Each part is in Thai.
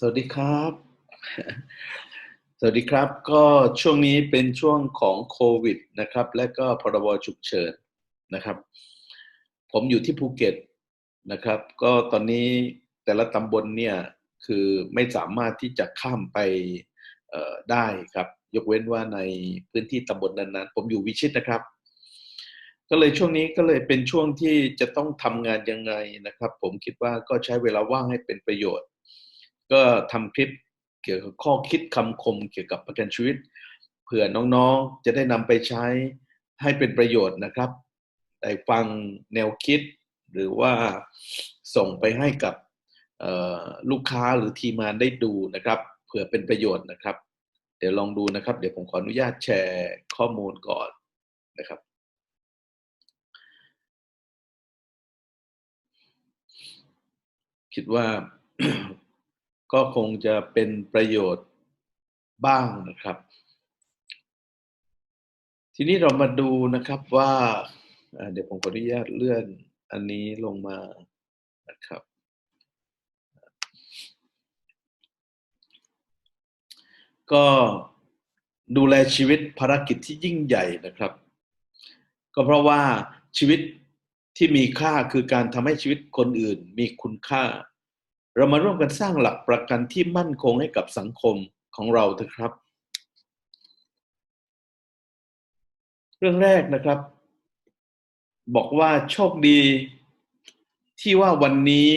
สวัสดีครับ สวัสดีครับ ก็ช่วงนี้เป็นช่วงของโควิดนะครับ และก็พรบฉุกเฉินนะครับ ผมอยู่ที่ภูเก็ตนะครับ ก็ตอนนี้แต่ละตำบลเนี่ยคือไม่สามารถที่จะข้ามไปได้ครับ ยกเว้นว่าในพื้นที่ตำบลนั้นๆ ผมอยู่วิชิตนะครับ ก็เลยช่วงนี้ก็เลยเป็นช่วงที่จะต้องทำงานยังไงนะครับ ผมคิดว่าก็ใช้เวลาว่างให้เป็นประโยชน์ ก็ทำคลิปเกี่ยวกับข้อคิดคำคมเกี่ยวกับประกันชีวิต เผื่อน้องๆจะได้นำไปใช้ให้เป็นประโยชน์นะครับได้ฟังแนวคิด หรือว่าส่งไปให้กับลูกค้าหรือทีมงานได้ดูนะครับเผื่อเป็นประโยชน์นะครับ เดี๋ยวลองดูนะครับ เดี๋ยวผมขออนุญาตแชร์ข้อมูลก่อนนะครับคิดว่า ก็คงจะเป็นประโยชน์บ้างนะครับ ทีนี้เรามาดูนะครับว่า เดี๋ยวผมขออนุญาตเลื่อนอันนี้ลงมานะครับ ก็ดูแลชีวิตภารกิจที่ยิ่งใหญ่นะครับ ก็เพราะว่าชีวิตที่มีค่าคือการทำให้ชีวิตคนอื่นมีคุณค่า เรามาร่วมกันสร้างหลักประกันที่มั่นคงให้กับสังคมของเราเถอะครับ เรื่องแรกนะครับ บอกว่าโชคดีที่ว่าวันนี้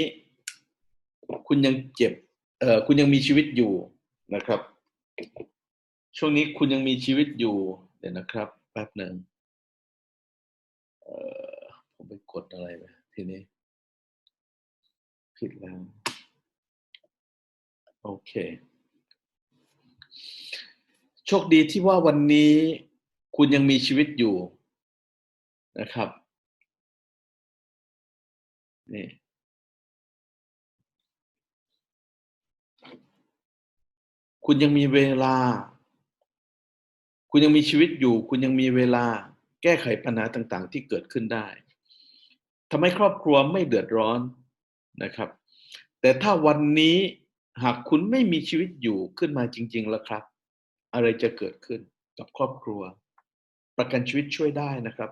คุณยังเจ็บเอ่อคุณยังมีชีวิตอยู่นะครับ ช่วงนี้คุณยังมีชีวิตอยู่ เดี๋ยวนะครับแป๊บหนึ่งเออผมไปกดอะไรไปทีนี้ ผิดแล้ว โอเค โชคดีที่ว่าวันนี้คุณยังมีชีวิตอยู่นะครับนี่คุณยังมีเวลา คุณยังมีชีวิตอยู่ คุณยังมีเวลาแก้ไขปัญหาต่าง ๆ ที่เกิดขึ้นได้ทำให้ครอบครัวไม่เดือดร้อนนะครับ แต่ถ้าวันนี้ หากคุณไม่มีชีวิตอยู่ขึ้นมาจริง ๆ แล้วครับ อะไรจะเกิดขึ้นกับครอบครัว ประกันชีวิตช่วยได้นะครับ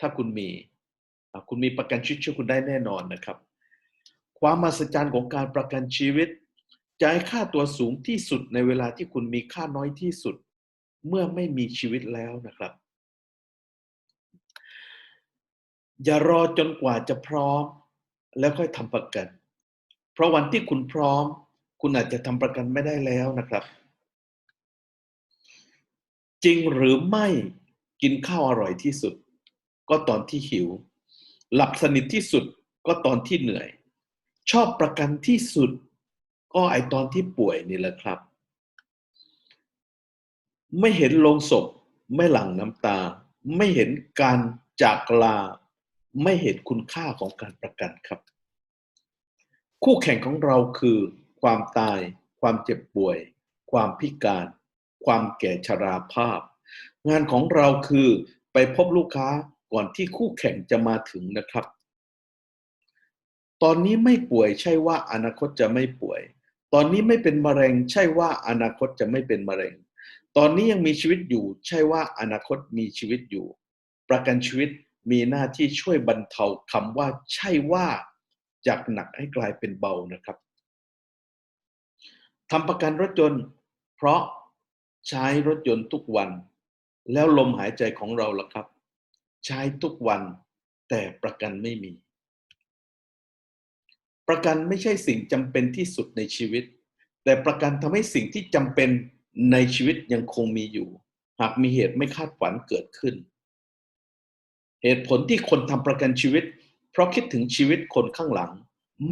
ถ้าคุณมีคุณมีประกันชีวิตช่วยคุณได้แน่นอนนะครับ ความมหัศจรรย์ของการประกันชีวิตจะให้ค่าตัวสูงที่สุดในเวลาที่คุณมีค่าน้อยที่สุด เมื่อไม่มีชีวิตแล้วนะครับ อย่ารอจนกว่าจะพร้อม แล้วค่อยทำประกัน เพราะวันที่คุณพร้อม คุณอาจจะทำประกันไม่ได้แล้วนะครับ จริงหรือไม่กินข้าวอร่อยที่สุด ก็ตอนที่หิว หลับสนิทที่สุดก็ตอนที่เหนื่อย ชอบประกันที่สุด ก็ไอตอนที่ป่วยนี่แหละครับ ไม่เห็นลงศพ ไม่หลั่งน้ำตา ไม่เห็นการจากลา ไม่เห็นคุณค่าของการประกันครับ คู่แข่งของเราคือ ความตาย ความเจ็บป่วย ความพิการ ความแก่ชราภาพ งานของเราคือไปพบลูกค้าก่อนที่คู่แข่งจะมาถึงนะครับ ตอนนี้ไม่ป่วยใช่ว่าอนาคตจะไม่ป่วย ตอนนี้ไม่เป็นมะเร็ง ใช่ว่าอนาคตจะไม่เป็นมะเร็ง ตอนนี้ยังมีชีวิตอยู่ ใช่ว่าอนาคตมีชีวิตอยู่ ประกันชีวิตมีหน้าที่ช่วยบรรเทาคำว่าใช่ว่าจากหนักให้กลายเป็นเบานะครับ ทำประกันรถยนต์ เพราะใช้รถยนต์ทุกวัน แล้วลมหายใจของเราล่ะครับ ใช้ทุกวันแต่ประกันไม่มี ประกันไม่ใช่สิ่งจำเป็นที่สุดในชีวิต แต่ประกันทำให้สิ่งที่จำเป็นในชีวิตยังคงมีอยู่ หากมีเหตุไม่คาดฝันเกิดขึ้น เหตุผลที่คนทำประกันชีวิต เพราะคิดถึงชีวิตคนข้างหลัง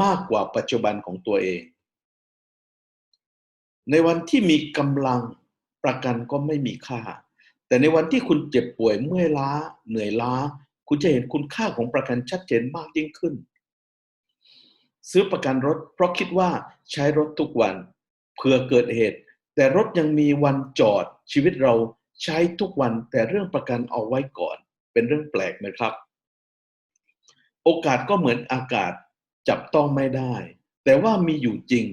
มากกว่าปัจจุบันของตัวเอง ในวันที่มีกำลังประกันก็ไม่มีค่า แต่ในวันที่คุณเจ็บป่วยเมื่อยล้า เหนื่อยล้า คุณจะเห็นคุณค่าของประกันชัดเจนมากยิ่งขึ้น ซื้อประกันรถ เพราะคิดว่าใช้รถทุกวันเผื่อเกิดเหตุ แต่รถยังมีวันจอดชีวิตเราใช้ทุกวันแต่เรื่องประกันเอาไว้ก่อน เป็นเรื่องแปลกนะครับ โอกาสก็เหมือนอากาศจับต้องไม่ได้ แต่ว่ามีอยู่จริง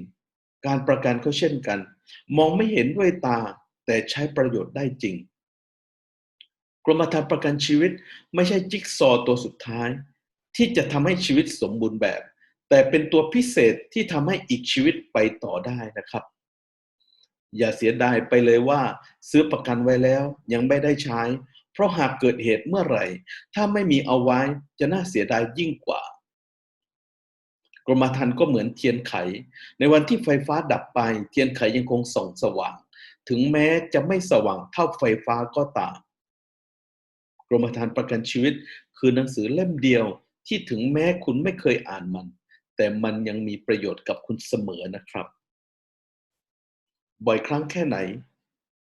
การประกันก็เช่นกัน มองไม่เห็นด้วยตาแต่ใช้ประโยชน์ได้จริง กรมธรรม์ประกันชีวิตไม่ใช่จิ๊กซอตัวสุดท้าย ที่จะทำให้ชีวิตสมบูรณ์แบบ แต่เป็นตัวพิเศษที่ทำให้อีกชีวิตไปต่อได้นะครับ อย่าเสียดายไปเลยว่า ซื้อประกันไว้แล้วยังไม่ได้ใช้ เพราะหากเกิดเหตุเมื่อไหร่ ถ้าไม่มีเอาไว้จะน่าเสียดายยิ่งกว่า กรมธรรม์ก็เหมือนเทียนไข ในวันที่ไฟฟ้าดับไป เทียนไขยังคงส่องสว่าง ถึงแม้จะไม่สว่างเท่าไฟฟ้าก็ตามกรมธรรม์ประกันชีวิต คือหนังสือเล่มเดียวที่ถึงแม้คุณไม่เคยอ่านมัน แต่มันยังมีประโยชน์กับคุณเสมอนะครับ บ่อยครั้งแค่ไหน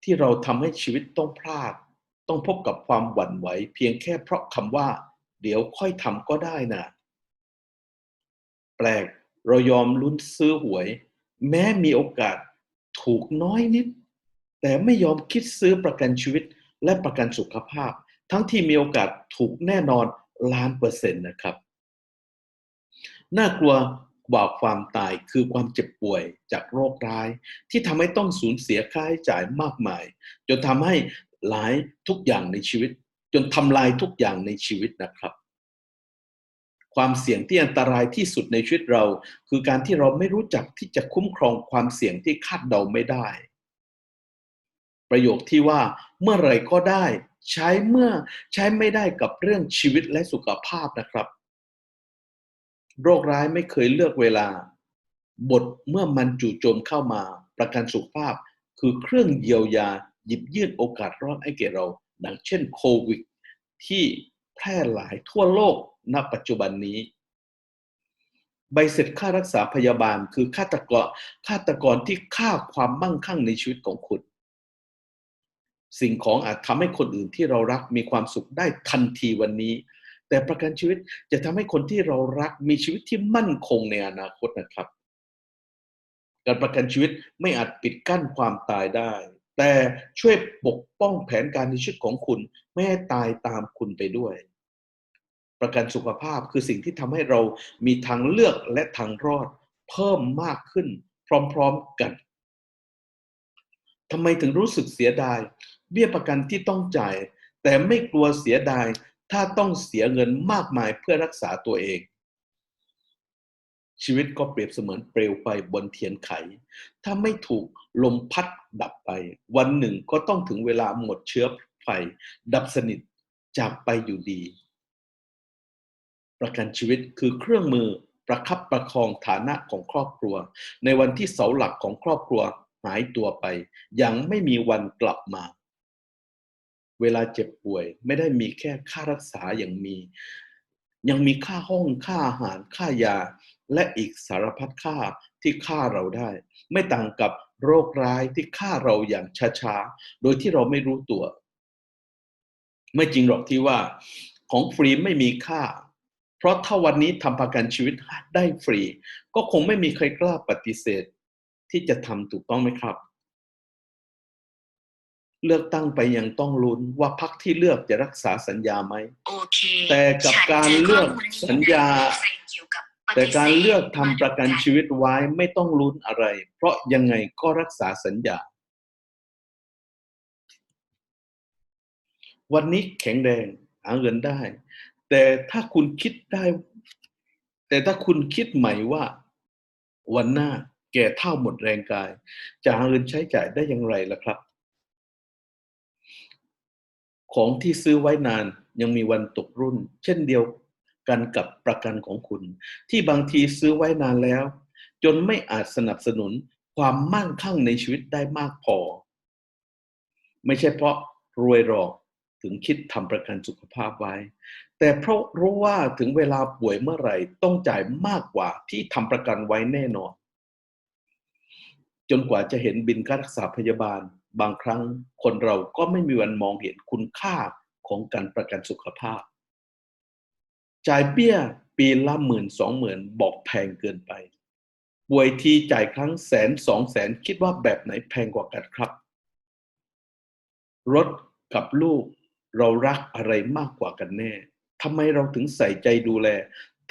ที่เราทำให้ชีวิตต้องพลาด ต้องพบกับความหวั่นไหว เพียงแค่เพราะคำว่า เดี๋ยวค่อยทำก็ได้นะแปลก เรายอมลุ้นซื้อหวย แม้มีโอกาสถูกน้อยนิด แต่ไม่ยอมคิดซื้อประกันชีวิตและประกันสุขภาพ ทั้งที่มีโอกาสถูกแน่นอนล้านเปอร์เซ็นต์นะครับ น่ากลัวกว่าความตายคือความเจ็บป่วยจากโรคร้าย ที่ทำให้ต้องสูญเสียค่าใช้จ่ายมากมาย จนทำให้หลายทุกอย่างในชีวิต จนทำลายทุกอย่างในชีวิตนะครับ ความเสี่ยงที่อันตรายที่สุดในชีวิตเรา คือการที่เราไม่รู้จักที่จะคุ้มครองความเสี่ยงที่คาดเดาไม่ได้ ประโยคที่ว่าเมื่อไรก็ได้ ใช้เมื่อใช้ไม่ได้กับเรื่องชีวิตและสุขภาพนะครับ โรคร้ายไม่เคยเลือกเวลา บทเมื่อมันจู่โจมเข้ามา ประกันสุขภาพ คือเครื่องเยียวยาหยิบยื่นโอกาสรอดให้แก่เรา ดังเช่นโควิด ที่แพร่หลายทั่วโลก ณปัจจุบันนี้ ใบเสร็จค่ารักษาพยาบาลคือฆาตกรฆาตกรที่ฆ่าความมั่งคั่งในชีวิตของคุณ สิ่งของอาจทำให้คนอื่นที่เรารักมีความสุขได้ทันทีวันนี้ แต่ประกันชีวิตจะทำให้คนที่เรารักมีชีวิตที่มั่นคงในอนาคตนะครับ การประกันชีวิตไม่อาจปิดกั้นความตายได้แต่ช่วยปกป้องแผนการในชีวิตของคุณ ไม่ให้ตายตามคุณไปด้วย ประกันสุขภาพคือสิ่งที่ทำให้เรามีทางเลือกและทางรอดเพิ่มมากขึ้น พร้อมๆกันทำไมถึงรู้สึกเสียดาย เบี้ยประกันที่ต้องจ่าย แต่ไม่กลัวเสียดาย ถ้าต้องเสียเงินมากมายเพื่อรักษาตัวเอง ชีวิตก็เปรียบเสมือนเปลวไฟบนเทียนไข ถ้าไม่ถูกลมพัดดับไป วันหนึ่งก็ต้องถึงเวลาหมดเชื้อไฟ ดับสนิทจากไปอยู่ดี ประกันชีวิตคือเครื่องมือประคับประคองฐานะของครอบครัว ในวันที่เสาหลักของครอบครัวหายตัวไป ยังไม่มีวันกลับมา เวลาเจ็บป่วยไม่ได้มีแค่ค่ารักษาอย่างมี ยังมีค่าห้องค่าอาหารค่ายา และอีกสารพัดค่าที่ฆ่าเราได้ ไม่ต่างกับโรคร้ายที่ฆ่าเราอย่างช้าๆ โดยที่เราไม่รู้ตัว ไม่จริงหรอกที่ว่า ของฟรีไม่มีค่า เพราะถ้าวันนี้ทำประกันชีวิตได้ฟรี ก็คงไม่มีใครกล้าปฏิเสธ ที่จะทำถูกต้องไหมครับ เลือกตั้งไปยังต้องลุ้นว่าพรรคที่เลือกจะรักษาสัญญาไหมโอเคแต่กับการเลือกสัญญา แต่การเลือกทำประกันชีวิตไว้ไม่ต้องลุ้นอะไร เพราะยังไงก็รักษาสัญญาวันนี้แข็งแรงหาเงินได้ แต่ถ้าคุณคิดได้ แต่ถ้าคุณคิดใหม่ว่า วันหน้าแก่เท่าหมดแรงกาย จะหาเงินใช้จ่ายได้อย่างไรล่ะครับ ของที่ซื้อไว้นานยังมีวันตกรุ่น เช่นเดียวกันกับประกันของคุณ ที่บางทีซื้อไว้นานแล้ว จนไม่อาจสนับสนุนความมั่งคั่งในชีวิตได้มากพอ ไม่ใช่เพราะรวยหรอก ถึงคิดทำประกันสุขภาพไว้ แต่เพราะรู้ว่าถึงเวลาป่วยเมื่อไหร่ต้องจ่ายมากกว่าที่ทำประกันไว้แน่นอน จนกว่าจะเห็นบินค่ารักษาพยาบาล บางครั้งคนเราก็ไม่มีวันมองเห็นคุณค่าของการประกันสุขภาพ จ่ายเบี้ยปีละหมื่นสองหมื่นบอกแพงเกินไป ป่วยทีจ่ายครั้งแสนสองแสนคิดว่าแบบไหนแพงกว่ากันครับ รถกับลูก เรารักอะไรมากกว่ากันแน่ทำไมเราถึงใส่ใจดูแล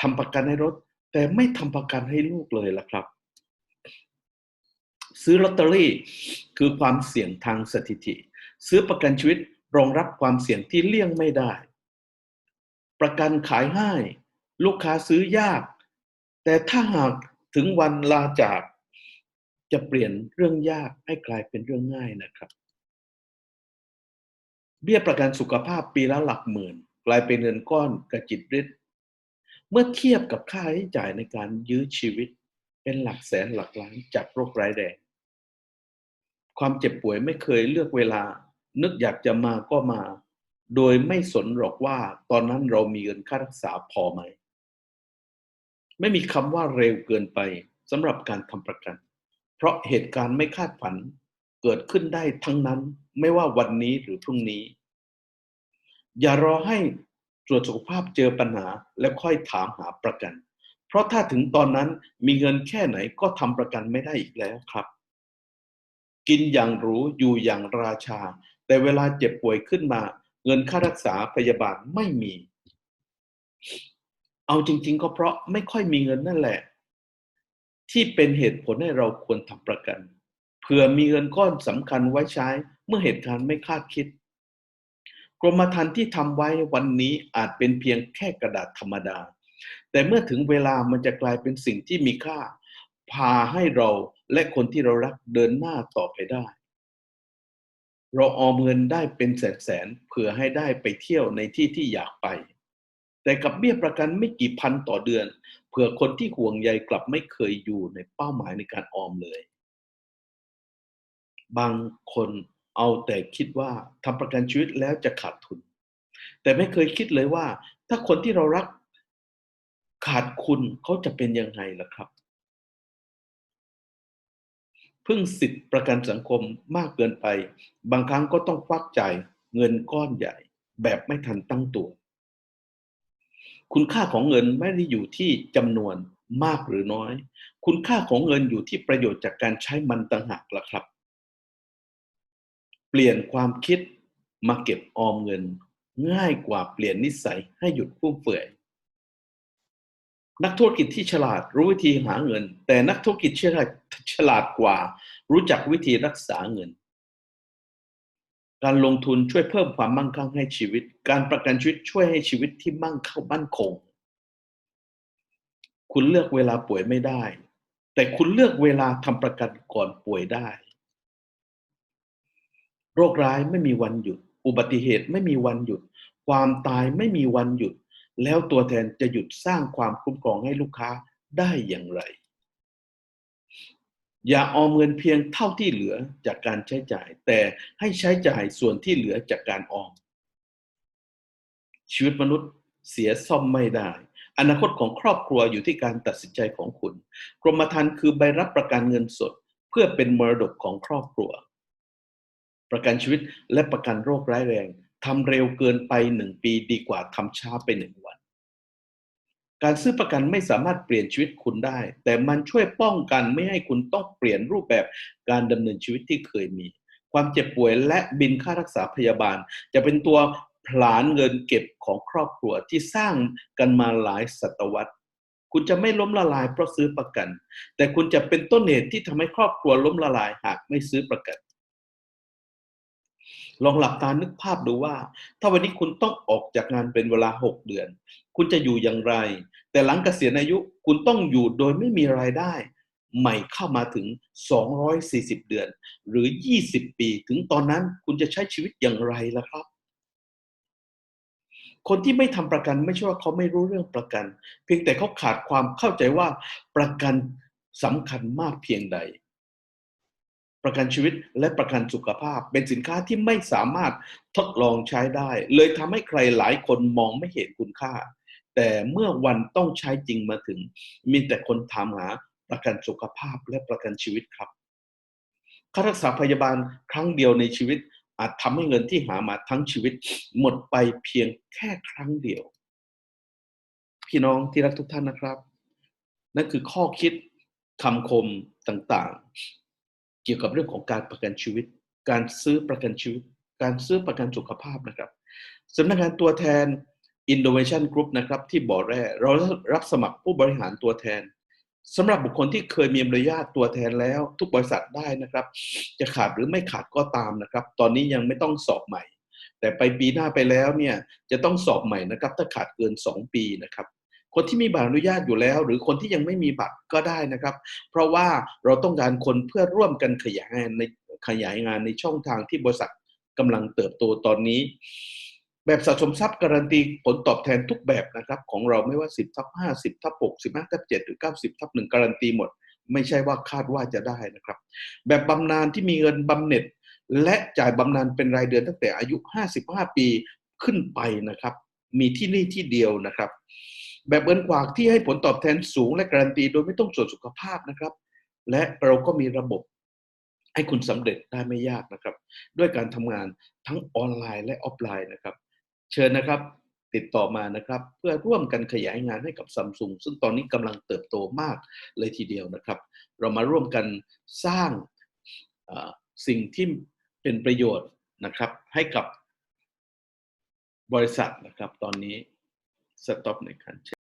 ทำประกันให้รถ แต่ไม่ทำประกันให้ลูกเลยล่ะครับ ซื้อลอตเตอรี่คือความเสี่ยงทางสถิติ ซื้อประกันชีวิตรองรับความเสี่ยงที่เลี่ยงไม่ได้ ประกันขายให้ลูกค้าซื้อยาก แต่ถ้าหากถึงวันลาจากจะเปลี่ยนเรื่องยากให้กลายเป็นเรื่องง่ายนะครับ เบี้ยประกันสุขภาพปีละหลักหมื่น กลายเป็นเงินก้อนกระจิตริดเมื่อเทียบกับค่าใช้จ่ายในการยื้อชีวิต เป็นหลักแสนหลักล้านจากโรคร้ายแรงความเจ็บป่วยไม่เคยเลือกเวลา นึกอยากจะมาก็มา โดยไม่สนหรอกว่าตอนนั้นเรามีเงินค่ารักษาพอไหม ไม่มีคำว่าเร็วเกินไปสำหรับการทำประกัน เพราะเหตุการณ์ไม่คาดฝันเกิดขึ้นได้ทั้งนั้นไม่ว่าวันนี้หรือพรุ่งนี้ อย่ารอให้ตรวจสุขภาพเจอปัญหาแล้วค่อยถามหาประกัน เพราะถ้าถึงตอนนั้นมีเงินแค่ไหนก็ทำประกันไม่ได้อีกแล้วครับ กินอย่างหรูอยู่อย่างราชา แต่เวลาเจ็บป่วยขึ้นมา เงินค่ารักษาพยาบาลไม่มี เอาจริง ๆ ก็เพราะไม่ค่อยมีเงินนั่นแหละ ที่เป็นเหตุผลให้เราควรทำประกันเผื่อมีเงินก้อนสำคัญไว้ใช้ เมื่อเหตุการณ์ไม่คาดคิด กรมธรรม์ที่ทำไว้วันนี้อาจเป็นเพียงแค่กระดาษธรรมดา แต่เมื่อถึงเวลามันจะกลายเป็นสิ่งที่มีค่า พาให้เราและคนที่เรารักเดินหน้าต่อไปได้ เราออมเงินได้เป็นแสนๆเผื่อให้ได้ไปเที่ยวในที่ที่อยากไป แต่กับเบี้ยประกันไม่กี่พันต่อเดือน เผื่อคนที่ห่วงใยกลับไม่เคยอยู่ในเป้าหมายในการออมเลยบางคน เอาแต่คิดว่าทำประกันชีวิตแล้วจะขาดทุน แต่ไม่เคยคิดเลยว่า ถ้าคนที่เรารักขาดคุณเขาจะเป็นยังไงล่ะครับ พึ่งสิทธิประกันสังคมมากเกินไป บางครั้งก็ต้องควักจ่ายเงินก้อนใหญ่ แบบไม่ทันตั้งตัว คุณค่าของเงินไม่ได้อยู่ที่จำนวนมากหรือน้อย คุณค่าของเงินอยู่ที่ประโยชน์จากการใช้มันต่างหากล่ะครับ เปลี่ยนความคิดมาเก็บออมเงิน ง่ายกว่าเปลี่ยนนิสัยให้หยุดฟุ่มเฟือย นักธุรกิจที่ฉลาดรู้วิธีหาเงิน แต่นักธุรกิจฉลาดฉลาดกว่า รู้จักวิธีรักษาเงิน การลงทุนช่วยเพิ่มความมั่งคั่งให้ชีวิต การประกันชีวิตช่วยให้ชีวิตที่มั่งเข้ามั่นคง คุณเลือกเวลาป่วยไม่ได้ แต่คุณเลือกเวลาทำประกันก่อนป่วยได้ โรคร้ายไม่มีวันหยุด อุบัติเหตุไม่มีวันหยุด ความตายไม่มีวันหยุด แล้วตัวแทนจะหยุดสร้างความคุ้มครองให้ลูกค้าได้อย่างไร อย่าออมเงินเพียงเท่าที่เหลือจากการใช้จ่าย แต่ให้ใช้จ่ายส่วนที่เหลือจากการออม ชีวิตมนุษย์เสียซ่อมไม่ได้ อนาคตของครอบครัวอยู่ที่การตัดสินใจของคุณ กรมธรรม์คือใบรับประกันเงินสด เพื่อเป็นมรดกของครอบครัว ประกันชีวิตและประกันโรคร้ายแรงทำเร็วเกินไปหนึ่งปีดีกว่าทำช้าไปหนึ่งวัน การซื้อประกันไม่สามารถเปลี่ยนชีวิตคุณได้ แต่มันช่วยป้องกันไม่ให้คุณต้องเปลี่ยนรูปแบบการดำเนินชีวิตที่เคยมี ความเจ็บป่วยและบินค่ารักษาพยาบาล จะเป็นตัวผลานเงินเก็บของครอบครัวที่สร้างกันมาหลายศตวรรษคุณจะไม่ล้มละลายเพราะซื้อประกัน แต่คุณจะเป็นต้นเหตุที่ทำให้ครอบครัวล้มละลายหากไม่ซื้อประกัน ลองหลับตานึกภาพดูว่า ถ้าวันนี้คุณต้องออกจากงานเป็นเวลา 6 เดือน คุณจะอยู่อย่างไร แต่หลังเกษียณอายุคุณต้องอยู่โดยไม่มีรายได้ ใหม่เข้ามาถึง 240 เดือน หรือ 20 ปี ถึงตอนนั้นคุณจะใช้ชีวิตอย่างไรล่ะครับ คนที่ไม่ทำประกันไม่ใช่ว่าเขาไม่รู้เรื่องประกัน เพียงแต่เขาขาดความเข้าใจว่าประกันสำคัญมากเพียงใด ประกันชีวิตและประกันสุขภาพ เป็นสินค้าที่ไม่สามารถทดลองใช้ได้ เลยทำให้ใครหลายคนมองไม่เห็นคุณค่า แต่เมื่อวันต้องใช้จริงมาถึง มีแต่คนถามหาประกันสุขภาพและประกันชีวิตครับค่ารักษาพยาบาลครั้งเดียวในชีวิต อาจทำให้เงินที่หามาทั้งชีวิต หมดไปเพียงแค่ครั้งเดียว พี่น้องที่รักทุกท่านนะครับ นั่นคือข้อคิดคำคมต่าง เกี่ยวกับเรื่องของการประกันชีวิต การซื้อประกันชีวิต การซื้อประกันสุขภาพนะครับสำนักงานตัวแทน Innovation Group นะครับที่บ่อแร่เรารับสมัครผู้บริหารตัวแทนสำหรับบุคคลที่เคยมีอนุญาตตัวแทนแล้ว ทุกบริษัทได้นะครับ จะขาดหรือไม่ขาดก็ตามนะครับ ตอนนี้ยังไม่ต้องสอบใหม่ แต่ไปปีหน้าไปแล้วเนี่ยจะต้องสอบใหม่นะครับ ถ้าขาดเกิน 2 ปีนะครับ คนที่มีบัตรอนุญาตอยู่แล้ว หรือคนที่ยังไม่มีบัตรก็ได้นะครับ เพราะว่าเราต้องการคนเพื่อร่วมกันขยายงานในขยายงานในช่องทางที่บริษัทกำลังเติบโตตอนนี้ แบบสะสมทรัพย์การันตีผลตอบแทนทุกแบบนะครับของเราไม่ว่า 10ทับ5 10ทับ6 15ทับ7หรือ 90ทับ1การันตีหมด ไม่ใช่ว่าคาดว่าจะได้นะครับ แบบบำนาญที่มีเงินบำเหน็จ และจ่ายบำนาญเป็นรายเดือนตั้งแต่อายุ 55 ปีขึ้นไปนะครับ มีที่นี่ที่เดียวนะครับ แบบเงินกวากที่ให้ผลตอบแทนสูงและการันตี โดยไม่ต้องตรวจสุขภาพนะครับ และเราก็มีระบบให้คุณสำเร็จได้ไม่ยากนะครับ ด้วยการทำงานทั้งออนไลน์และออฟไลน์นะครับ เชิญนะครับติดต่อมานะครับ เพื่อร่วมกันขยายงานให้กับซัมซุงซึ่งตอนนี้กำลังเติบโตมากเลยทีเดียวนะครับ เรามาร่วมกันสร้างสิ่งที่เป็นประโยชน์นะครับให้กับบริษัทนะครับตอนนี้ subtopnic